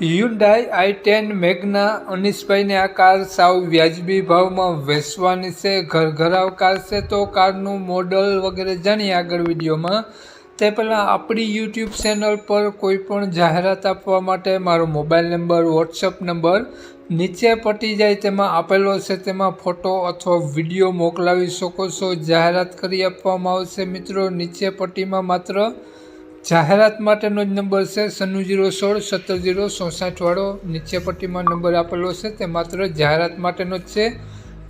Hyundai આઈ ten મેગના અનીશભાઈને આ car સાવ વ્યાજબી ભાવમાં વેચવાની છે, ઘરઘરાવ કાર છે તો કારનું મોડલ વગેરે જાણીએ આગળ વિડીયોમાં. તે પહેલાં આપણી યુટ્યુબ ચેનલ પર કોઈ પણ જાહેરાત આપવા માટે મારો મોબાઈલ નંબર, વોટ્સઅપ નંબર નીચે પટી જાય તેમાં આપેલો છે, તેમાં ફોટો અથવા વીડિયો મોકલાવી શકો છો. જાહેરાત કરી આપવામાં આવશે મિત્રો, નીચે પટ્ટીમાં માત્ર જાહેરાત માટેનો જ નંબર છે, સન્નુ જીરો સોળ, સત્તર જીરો ચોસાઠવાળો નીચે પટ્ટીમાં નંબર આપેલો છે, તે માત્ર જાહેરાત માટેનો જ છે.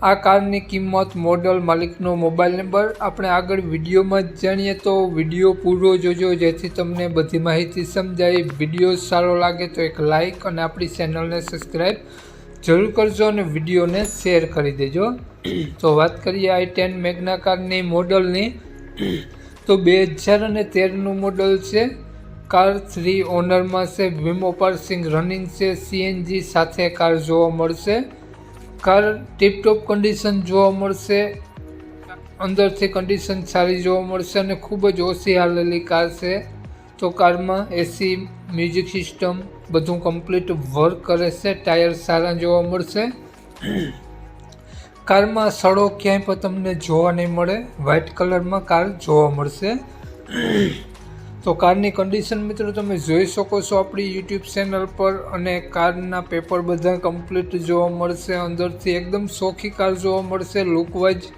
આ કારની કિંમત મોડલ માલિકનો મોબાઈલ નંબર. આપણે આગળ વિડીયોમાં જ જાણીએ તો વીડિયો પૂરો જોજો, જેથી તમને બધી માહિતી સમજાય. વીડિયો સારો લાગે તો એક લાઇક અને આપણી ચેનલને સબસ્ક્રાઈબ જરૂર કરજો અને વિડીયોને શેર કરી દેજો. તો વાત કરીએ આઈ ટેન મેગ્ના કારની મોડલની. તો બે હજાર અને તેરનું મોડલ છે. કાર થ્રી ઓનરમાં છે વીમો પાર્સિંગ રનિંગ છે સીએનજી સાથે કાર જોવા મળશે. કાર ટીપટોપ કન્ડિશન જોવા મળશે. અંદરથી કન્ડિશન સારી જોવા મળશે અને ખૂબ જ ઓછી હાલેલી કાર છે. તો કારમાં એસી મ્યુઝિક સિસ્ટમ બધું કમ્પ્લીટ વર્ક કરે છે ટાયર સારા જોવા મળશે. કારમાં સડો ક્યાંય પણ તમને જોવા નહીં મળે. વ્હાઇટ કલરમાં કાર જોવા મળશે. તો કારની કન્ડિશન મિત્રો તમે જોઈ શકો છો આપણી યુટ્યુબ ચેનલ પર અને કારના પેપર બધા કમ્પ્લીટ જોવા મળશે. અંદરથી એકદમ સોખી કાર જોવા મળશે. લુકવાઇઝ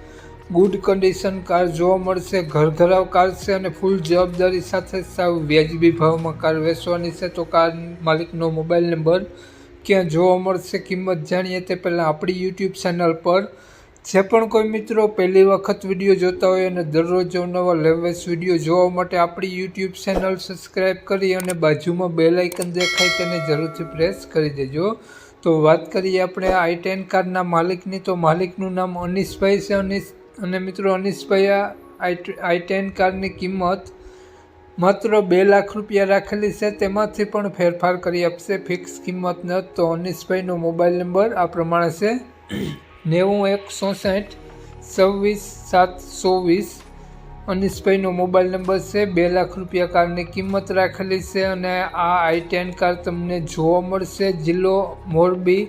ગુડ કન્ડિશન કાર જોવા મળશે. ઘરઘરાવ કાર છે અને ફૂલ જવાબદારી સાથે સાવ વ્યાજબી ભાવમાં કાર વેચવાની છે. તો કાર માલિકનો મોબાઈલ નંબર ક્યાં જોવા મળશે, કિંમત જાણીએ તે પહેલાં આપણી યુટ્યુબ ચેનલ પર. જે પણ કોઈ મિત્રો પહેલી વખત વીડિયો જોતા હોય અને દરરોજ નવા લેવેસ્ટ વીડિયો જોવા માટે આપણી યુટ્યુબ ચેનલ સબસ્ક્રાઈબ કરી અને બાજુમાં બેલ આઇકન દેખાય તેને જરૂરથી પ્રેસ કરી દેજો. તો વાત કરીએ આપણે આઈ ટેન કારના માલિકની. તો માલિકનું નામ અનીશભાઈ છે. અનીશ અને મિત્રો, અનિશભાઈ, આ આઈ ટેન કારની કિંમત માત્ર બે લાખ રૂપિયા રાખેલી છે, તેમાંથી પણ ફેરફાર કરી આપશે. ફિક્સ કિંમત ન તો અનીશભાઈનો મોબાઈલ નંબર, આ પ્રમાણે છે. નેવું એક ચોસઠ છવ્વીસ સાત વીસ અનીશભાઈનો મોબાઈલ નંબર છે, બે લાખ રૂપિયા કારની કિંમત રાખેલી છે અને આ આઈ ટેન કાર તમને જોવા મળશે. જિલ્લો મોરબી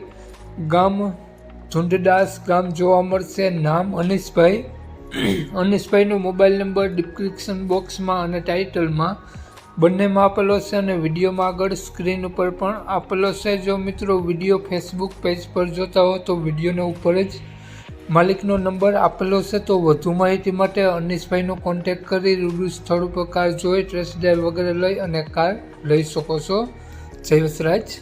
ગામ ઝુંડદાસ ગામ જોવા મળશે. નામ અનીશભાઈ અનીશભાઈનો મોબાઈલ નંબર ડિસ્ક્રિપ્શન બોક્સમાં અને ટાઇટલમાં બંનેમાં આપેલો છે અને વિડીયોમાં આગળ સ્ક્રીન ઉપર પણ આપેલો છે. જો મિત્રો વીડિયો ફેસબુક પેજ પર જોતા હો તો વિડીયોને ઉપર જ માલિકનો નંબર આપેલો છે. તો વધુ માહિતી માટે અનિશભાઈનો કોન્ટેક્ટ કરી રૂબરૂ સ્થળ ઉપર કાર જોઈ ટ્રેસ ડ્રાઈવ વગેરે લઈ અને કાર લઈ શકો છો. જય વસરાજ.